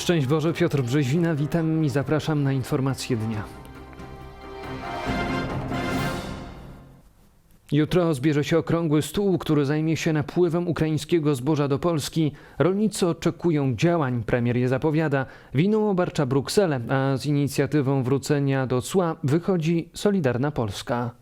Szczęść Boże, Piotr Brzeźwina, witam i zapraszam na informacje dnia. Jutro zbierze się okrągły stół, który zajmie się napływem ukraińskiego zboża do Polski. Rolnicy oczekują działań, premier je zapowiada. Winą obarcza Brukselę, a z inicjatywą wrócenia do cła wychodzi Solidarna Polska.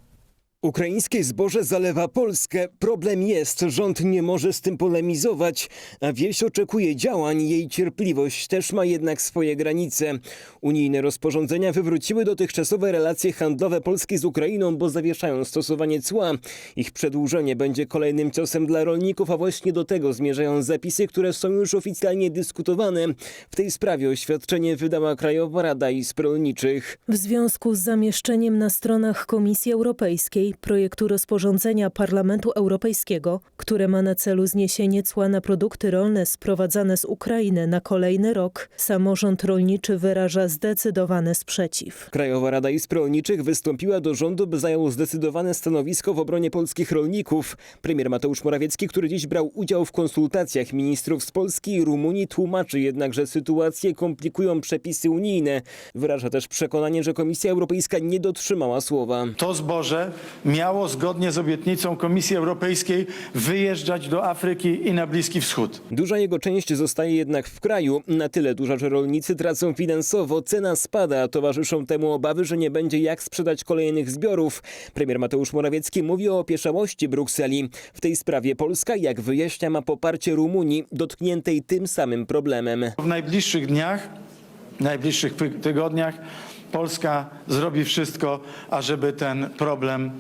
Ukraińskie zboże zalewa Polskę. Problem jest, rząd nie może z tym polemizować, a wieś oczekuje działań. Jej cierpliwość też ma jednak swoje granice. Unijne rozporządzenia wywróciły dotychczasowe relacje handlowe Polski z Ukrainą, bo zawieszają stosowanie cła. Ich przedłużenie będzie kolejnym ciosem dla rolników, a właśnie do tego zmierzają zapisy, które są już oficjalnie dyskutowane. W tej sprawie oświadczenie wydała Krajowa Rada Izb Rolniczych. W związku z zamieszczeniem na stronach Komisji Europejskiej projektu rozporządzenia Parlamentu Europejskiego, które ma na celu zniesienie cła na produkty rolne sprowadzane z Ukrainy na kolejny rok, samorząd rolniczy wyraża zdecydowany sprzeciw. Krajowa Rada Izb Rolniczych wystąpiła do rządu, by zajął zdecydowane stanowisko w obronie polskich rolników. Premier Mateusz Morawiecki, który dziś brał udział w konsultacjach ministrów z Polski i Rumunii, tłumaczy jednak, że sytuację komplikują przepisy unijne. Wyraża też przekonanie, że Komisja Europejska nie dotrzymała słowa. To zboże miało zgodnie z obietnicą Komisji Europejskiej wyjeżdżać do Afryki i na Bliski Wschód. Duża jego część zostaje jednak w kraju. Na tyle duża, że rolnicy tracą finansowo, cena spada, towarzyszą temu obawy, że nie będzie jak sprzedać kolejnych zbiorów. Premier Mateusz Morawiecki mówi o opieszałości Brukseli. W tej sprawie Polska, jak wyjaśnia, ma poparcie Rumunii, dotkniętej tym samym problemem. W najbliższych dniach, najbliższych tygodniach Polska zrobi wszystko, ażeby ten problem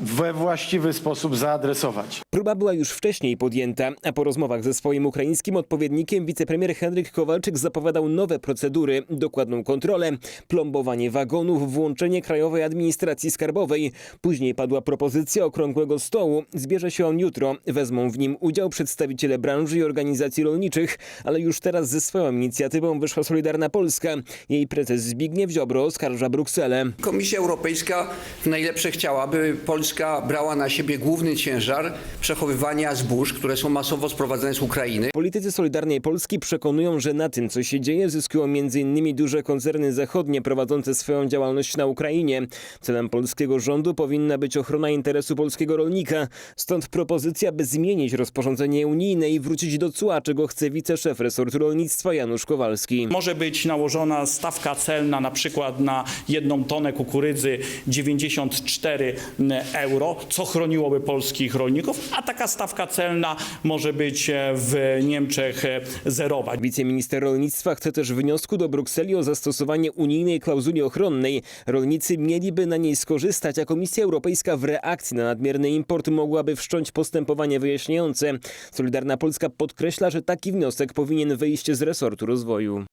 we właściwy sposób zaadresować. Próba była już wcześniej podjęta, a po rozmowach ze swoim ukraińskim odpowiednikiem wicepremier Henryk Kowalczyk zapowiadał nowe procedury, dokładną kontrolę, plombowanie wagonów, włączenie Krajowej Administracji Skarbowej. Później padła propozycja okrągłego stołu. Zbierze się on jutro. Wezmą w nim udział przedstawiciele branży i organizacji rolniczych, ale już teraz ze swoją inicjatywą wyszła Solidarna Polska. Jej prezes Zbigniew Ziobro oskarża Brukselę. Komisja Europejska w najlepsze chciała, by Polska brała na siebie główny ciężar przechowywania zbóż, które są masowo sprowadzane z Ukrainy. Politycy Solidarnej Polski przekonują, że na tym, co się dzieje, zyskują m.in. duże koncerny zachodnie prowadzące swoją działalność na Ukrainie. Celem polskiego rządu powinna być ochrona interesu polskiego rolnika. Stąd propozycja, by zmienić rozporządzenie unijne i wrócić do cła, czego chce wiceszef resortu rolnictwa Janusz Kowalski. Może być nałożona stawka celna na przykład na jedną tonę kukurydzy 94 euro, co chroniłoby polskich rolników, a taka stawka celna może być e, w Niemczech e, zerowa. Wiceminister rolnictwa chce też wniosku do Brukseli o zastosowanie unijnej klauzuli ochronnej. Rolnicy mieliby na niej skorzystać, a Komisja Europejska w reakcji na nadmierny import mogłaby wszcząć postępowanie wyjaśniające. Solidarna Polska podkreśla, że taki wniosek powinien wyjść z resortu rozwoju.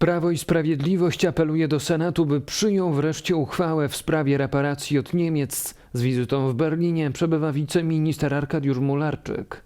Prawo i Sprawiedliwość apeluje do Senatu, by przyjął wreszcie uchwałę w sprawie reparacji od Niemiec. Z wizytą w Berlinie przebywa wiceminister Arkadiusz Mularczyk.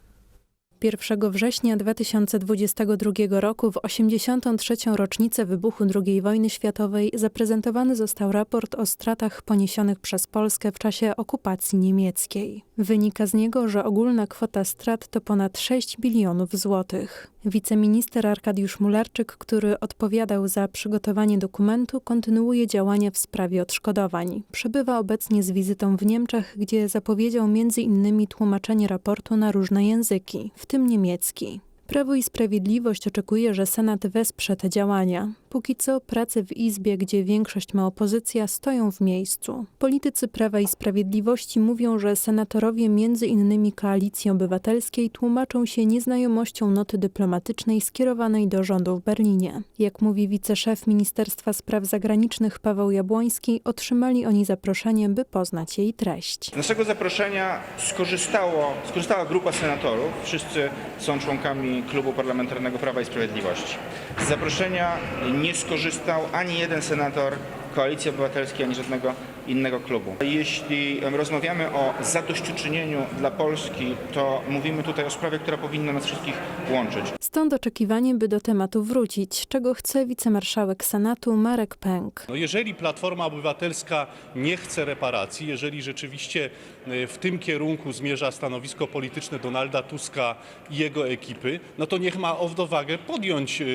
1 września 2022 roku, w 83. rocznicę wybuchu II wojny światowej, zaprezentowany został raport o stratach poniesionych przez Polskę w czasie okupacji niemieckiej. Wynika z niego, że ogólna kwota strat to ponad 6 bilionów złotych. Wiceminister Arkadiusz Mularczyk, który odpowiadał za przygotowanie dokumentu, kontynuuje działania w sprawie odszkodowań. Przebywa obecnie z wizytą w Niemczech, gdzie zapowiedział m.in. tłumaczenie raportu na różne języki, w tym niemiecki. Prawo i Sprawiedliwość oczekuje, że Senat wesprze te działania. Póki co prace w Izbie, gdzie większość ma opozycja, stoją w miejscu. Politycy Prawa i Sprawiedliwości mówią, że senatorowie między innymi Koalicji Obywatelskiej tłumaczą się nieznajomością noty dyplomatycznej skierowanej do rządu w Berlinie. Jak mówi wiceszef Ministerstwa Spraw Zagranicznych Paweł Jabłoński, otrzymali oni zaproszenie, by poznać jej treść. Z naszego zaproszenia skorzystało, skorzystała grupa senatorów. Wszyscy są członkami Klubu Parlamentarnego Prawa i Sprawiedliwości. Z zaproszenia nie skorzystał ani jeden senator Koalicji Obywatelskiej, ani żadnego innego klubu. Jeśli rozmawiamy o zadośćuczynieniu dla Polski, to mówimy tutaj o sprawie, która powinna nas wszystkich łączyć. Stąd oczekiwanie, by do tematu wrócić, czego chce wicemarszałek Senatu Marek Pęk. No jeżeli Platforma Obywatelska nie chce reparacji, jeżeli rzeczywiście e, w tym kierunku zmierza stanowisko polityczne Donalda Tuska i jego ekipy, no to niech ma odwagę podjąć e,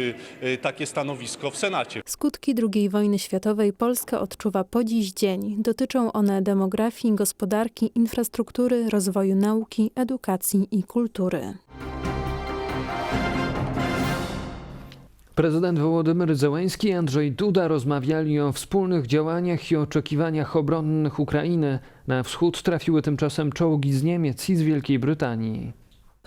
e, takie stanowisko w Senacie. Skutki II wojny światowej Polska odczuwa po dziś dzień. Dotyczą one demografii, gospodarki, infrastruktury, rozwoju nauki, edukacji i kultury. Prezydent Wołodymyr Zełenski i Andrzej Duda rozmawiali o wspólnych działaniach i oczekiwaniach obronnych Ukrainy. Na wschód trafiły tymczasem czołgi z Niemiec i z Wielkiej Brytanii.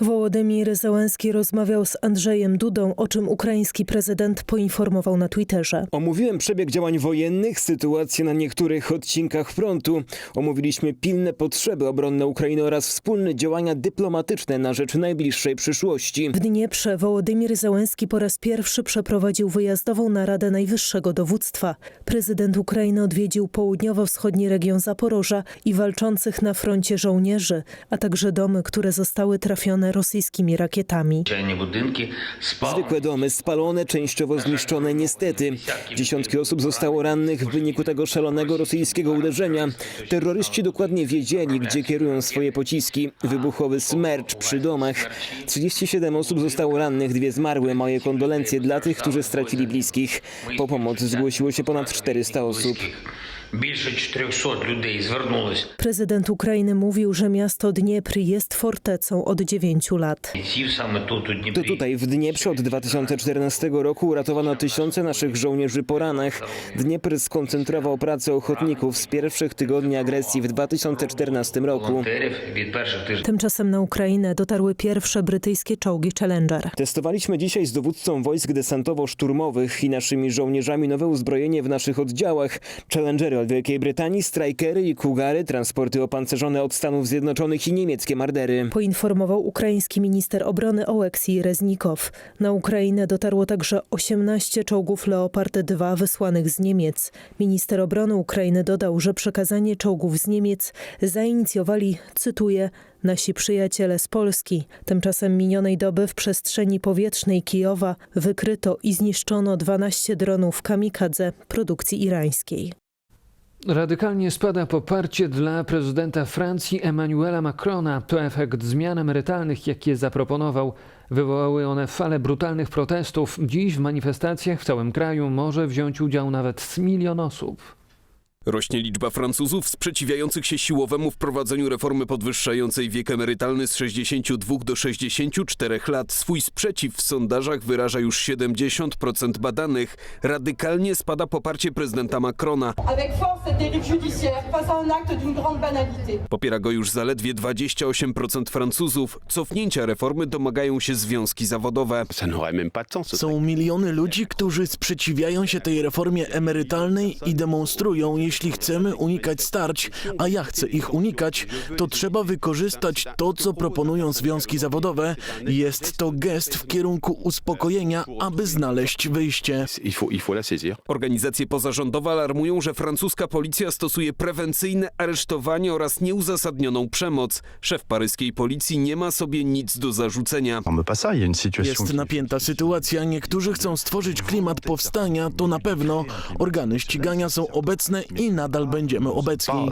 Wołodymir Zełenski rozmawiał z Andrzejem Dudą, o czym ukraiński prezydent poinformował na Twitterze. Omówiłem przebieg działań wojennych, sytuację na niektórych odcinkach frontu. Omówiliśmy pilne potrzeby obronne Ukrainy oraz wspólne działania dyplomatyczne na rzecz najbliższej przyszłości. W Dnieprze Wołodymir Zełenski po raz pierwszy przeprowadził wyjazdową naradę najwyższego dowództwa. Prezydent Ukrainy odwiedził południowo-wschodni region Zaporoża i walczących na froncie żołnierzy, a także domy, które zostały trafione rosyjskimi rakietami. Zwykłe domy spalone, częściowo zniszczone niestety. Dziesiątki osób zostało rannych w wyniku tego szalonego rosyjskiego uderzenia. Terroryści dokładnie wiedzieli, gdzie kierują swoje pociski. Wybuchowy smercz przy domach. 37 osób zostało rannych, dwie zmarły. Moje kondolencje dla tych, którzy stracili bliskich. Po pomoc zgłosiło się ponad 400 osób. Більше 400 людей звернулись. Prezydent Ukrainy mówił, że miasto Dniepr jest fortecą od dziewięciu lat. Бійців саме тут у To Дніпрі. tutaj w Dnieprze od 2014 roku uratowano tysiące naszych żołnierzy po ranach. Dniepr skoncentrował pracę ochotników z pierwszych tygodni agresji w 2014 roku. волонтерів від перших тижнів. Tymczasem na Ukrainę dotarły pierwsze brytyjskie czołgi Challenger. Testowaliśmy dzisiaj z dowódcą wojsk desantowo-szturmowych i naszymi żołnierzami nowe uzbrojenie w naszych oddziałach. Challengery od Wielkiej Brytanii, Strikery i Kugary, transporty opancerzone od Stanów Zjednoczonych i niemieckie Mardery. Poinformował ukraiński minister obrony Oleksij Reznikow. Na Ukrainę dotarło także 18 czołgów Leopard 2 wysłanych z Niemiec. Minister obrony Ukrainy dodał, że przekazanie czołgów z Niemiec zainicjowali, cytuję, nasi przyjaciele z Polski. Tymczasem minionej doby w przestrzeni powietrznej Kijowa wykryto i zniszczono 12 dronów kamikadze produkcji irańskiej. Radykalnie spada poparcie dla prezydenta Francji Emmanuela Macrona. To efekt zmian emerytalnych, jakie zaproponował. Wywołały one falę brutalnych protestów. Dziś w manifestacjach w całym kraju może wziąć udział nawet milion osób. Rośnie liczba Francuzów sprzeciwiających się siłowemu wprowadzeniu reformy podwyższającej wiek emerytalny z 62 do 64 lat. Swój sprzeciw w sondażach wyraża już 70% badanych. Radykalnie spada poparcie prezydenta Macrona. Popiera go już zaledwie 28% Francuzów. Cofnięcia reformy domagają się związki zawodowe. Są miliony ludzi, którzy sprzeciwiają się tej reformie emerytalnej i demonstrują, jeśli chcemy unikać starć, a ja chcę ich unikać, to trzeba wykorzystać to, co proponują związki zawodowe. Jest to gest w kierunku uspokojenia, aby znaleźć wyjście. Organizacje pozarządowe alarmują, że francuska policja stosuje prewencyjne aresztowanie oraz nieuzasadnioną przemoc. Szef paryskiej policji nie ma sobie nic do zarzucenia. Jest napięta sytuacja, niektórzy chcą stworzyć klimat powstania, to na pewno. Organy ścigania są obecne i nadal będziemy obecni.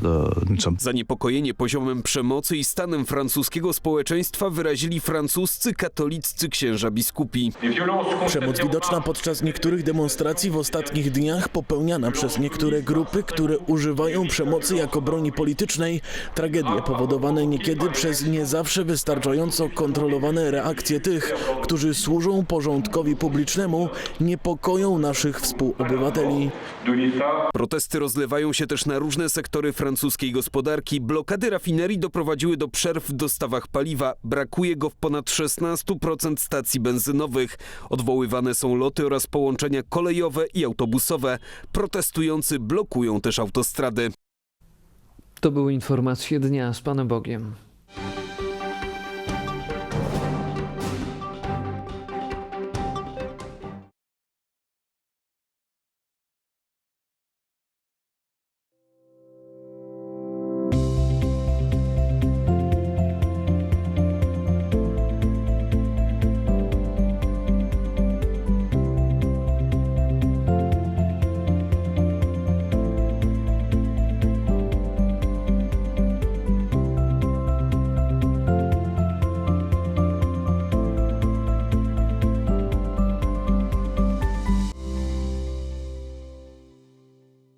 Zaniepokojenie poziomem przemocy i stanem francuskiego społeczeństwa wyrazili francuscy katoliccy księża biskupi. Przemoc widoczna podczas niektórych demonstracji w ostatnich dniach popełniana przez niektóre grupy, które używają przemocy jako broni politycznej. Tragedie powodowane niekiedy przez nie zawsze wystarczająco kontrolowane reakcje tych, którzy służą porządkowi publicznemu, niepokoją naszych współobywateli. Protesty rozlewają się też na różne sektory francuskiej gospodarki. Blokady rafinerii doprowadziły do przerw w dostawach paliwa. Brakuje go w ponad 16% stacji benzynowych. Odwoływane są loty oraz połączenia kolejowe i autobusowe. Protestujący blokują też autostrady. To były informacje dnia z Panem Bogiem.